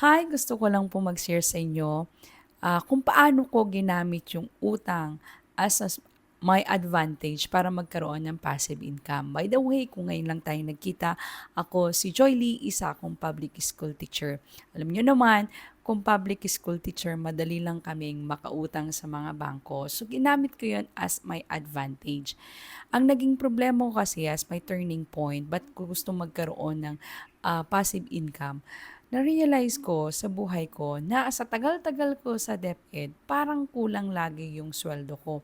Hi, gusto ko lang po mag-share sa inyo ah, kung paano ko ginamit yung utang as as my advantage para magkaroon ng passive income. By the way, kung ngayon lang tayo nagkita, ako si Joy Lee, isa akong public school teacher. Alam nyo naman, kung public school teacher, madali lang kaming makautang sa mga bangko. So, ginamit ko yun as my advantage. Ang naging problema ko kasi as my turning point, ba't gusto magkaroon ng ah, passive income, na-realize ko sa buhay ko na sa tagal-tagal ko sa DepEd, parang kulang lagi yung sweldo ko.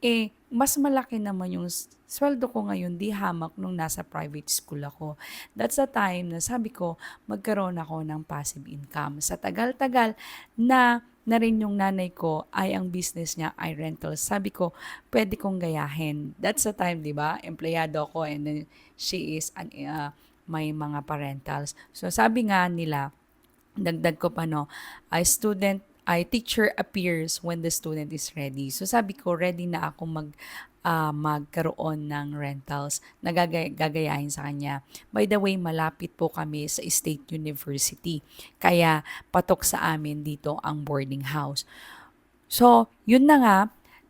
Eh, mas malaki naman yung sweldo ko ngayon di hamak nung nasa private school ako. That's the time na sabi ko, magkaroon ako ng passive income. Sa tagal-tagal na na rin yung nanay ko ay ang business niya ay rentals. Sabi ko, pwede kong gayahin. That's the time, di ba? Empleyado ako and then she is an, uh, may mga parentals. So sabi nga nila, dagdag ko pa no, a student, ay teacher appears when the student is ready. So sabi ko, ready na ako mag ah, magkaroon ng rentals na gagay- gagayahin sa kanya. By the way, malapit po kami sa State University. Kaya patok sa amin dito ang boarding house. So, yun na nga,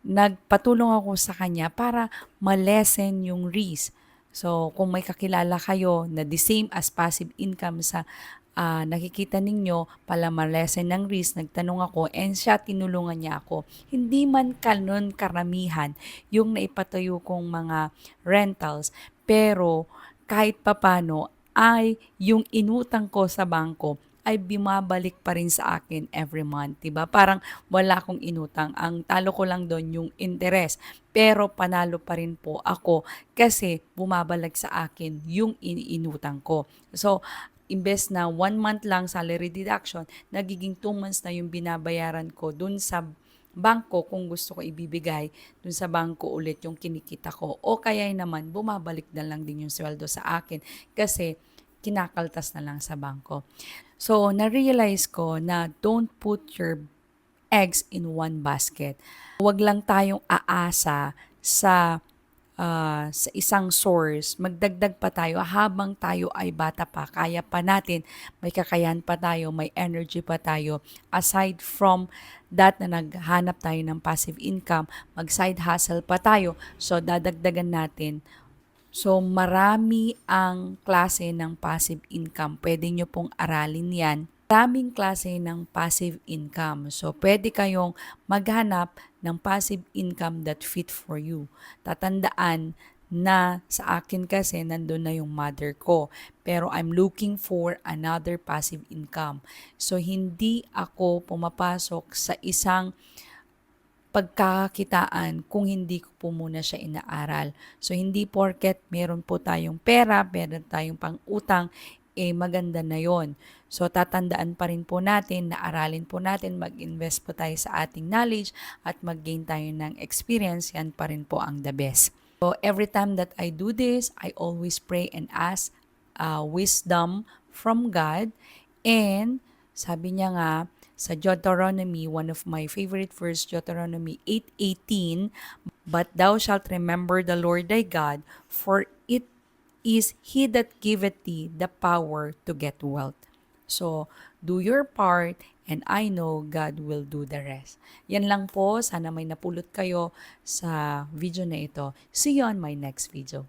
nagpatulong ako sa kanya para malesen yung risk. So, kung may kakilala kayo na the same as passive income sa ah, nakikita ninyo, pala malesen ng risk, nagtanong ako, and siya, tinulungan niya ako. Hindi man kanon karamihan yung naipatayo kong mga rentals, pero kahit papano ay yung inutang ko sa bangko ay bumabalik pa rin sa akin every month, 'di ba? Parang wala akong inutang. Ang talo ko lang doon yung interest. Pero panalo pa rin po ako kasi bumabalik sa akin yung iniinutang ko. So, imbes na one month lang salary deduction, nagiging two months na yung binabayaran ko dun sa bangko kung gusto ko ibibigay dun sa bangko ulit yung kinikita ko. O kaya naman, bumabalik na lang din yung sweldo sa akin kasi kinakaltas na lang sa bangko. So, na-realize ko na don't put your eggs in one basket. Huwag lang tayong aasa sa ah, sa isang source, magdagdag pa tayo habang tayo ay bata pa, kaya pa natin, may kakayahan pa tayo, may energy pa tayo. Aside from that na naghanap tayo ng passive income, mag-side hustle pa tayo, so dadagdagan natin So, marami ang klase ng passive income. Pwede nyo pong aralin yan. Maraming klase ng passive income. So, pwede kayong maghanap ng passive income that fit for you. Tatandaan na sa akin kasi nandun na yung mother ko. Pero I'm looking for another passive income. So, hindi ako pumapasok sa isang pagkakakitaan kung hindi ko po muna siya inaaral. So, hindi porket meron po tayong pera, meron tayong pang-utang, eh maganda na yon. So, tatandaan pa rin po natin na aralin po natin, mag-invest po tayo sa ating knowledge at mag-gain tayo ng experience. Yan pa rin po ang the best. So, every time that I do this, I always pray and ask uh, wisdom from God. And sabi niya nga, sa Deuteronomy, one of my favorite verse, Deuteronomy 8.18, But thou shalt remember the Lord thy God, for it is he that giveth thee the power to get wealth. So, do your part and I know God will do the rest. Yan lang po. Sana may napulot kayo sa video na ito. See you on my next video.